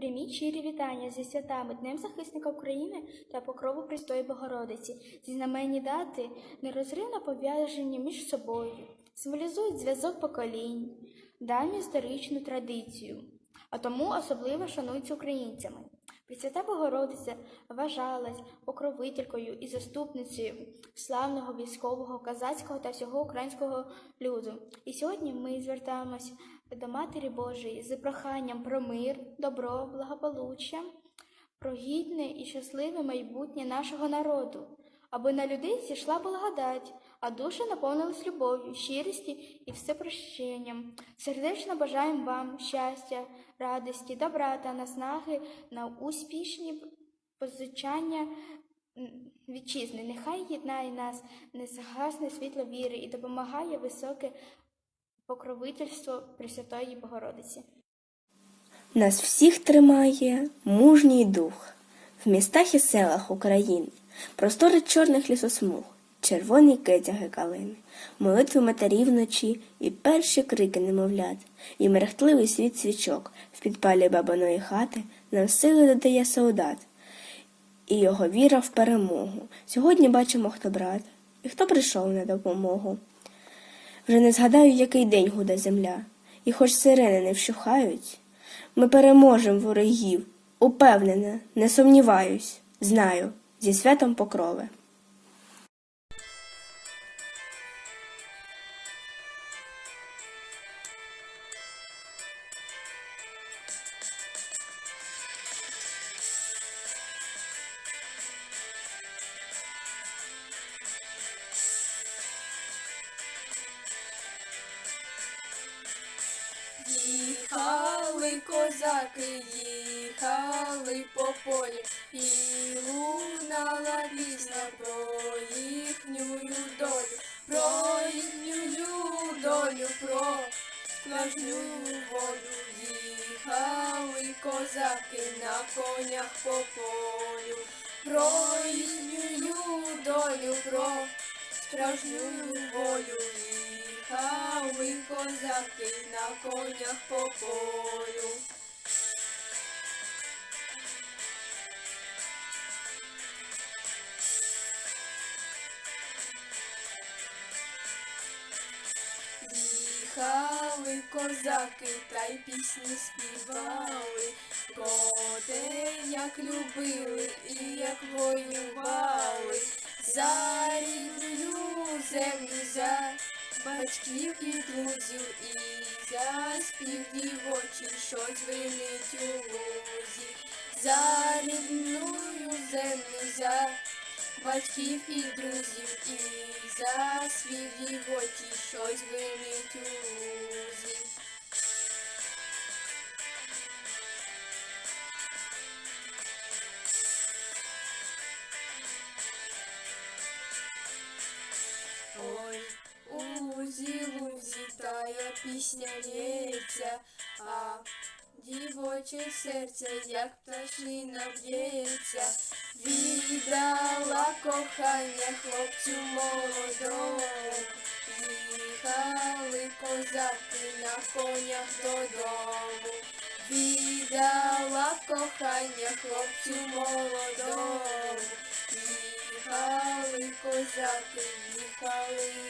Прийміть щирі вітання зі святами Днем захисника України та покрову Престої Богородиці. Ці знаменні дати нерозривно пов'язані між собою, символізують зв'язок поколінь, давню історичну традицію, а тому особливо шануються українцями. Пресвята Богородиця вважалась покровителькою і заступницею славного військового, казацького та всього українського люду. І сьогодні ми звертаємось до Матері Божої з проханням про мир, добро, благополуччя, про гідне і щасливе майбутнє нашого народу, аби на людей зійшла благодать, а душі наповнились любов'ю, щирістю і всепрощенням. Сердечно бажаємо вам щастя, радості, добра та наснаги на успішні позичання вітчизни. Нехай єднає нас незгасне світло віри і допомагає високе покровительство Пресвятої Богородиці. Нас всіх тримає мужній дух в містах і селах України, простори чорних лісосмуг, червоні кетяги калини, молитви матерів вночі і перші крики немовлят, і мерехтливий світ свічок в підпалі бабиної хати нам сили додає солдат, і його віра в перемогу. Сьогодні бачимо, хто брат і хто прийшов на допомогу. Вже не згадаю, який день гуде земля, і хоч сирени не вщухають, ми переможемо ворогів, упевнена, не сумніваюсь, знаю, зі святом покрови. Їхали козаки, їхали по полі, і лунала пісня про їхню долю, про їхню долю, про справжню волю. Їхали козаки на конях по полю, про їхню долю, про справжню волю. Їхали козаки на конях по полю. Їхали козаки та й пісні співали, про як любили і як воювали, за рідну землю, за батьків і друзів, і за спів дівочий, що дзвенить у лузі, за рідною землю, за батьків і друзів, і за спів дівочий, що дзвенить у лузі. Ой, у лузі, лузі тая пісня лється, а дівоче серце, як пташина б'ється, віддала кохання хлопцю молодому. Їхали козаки на конях додому, віддала кохання хлопцю молодому. Їхали козаки, їхали.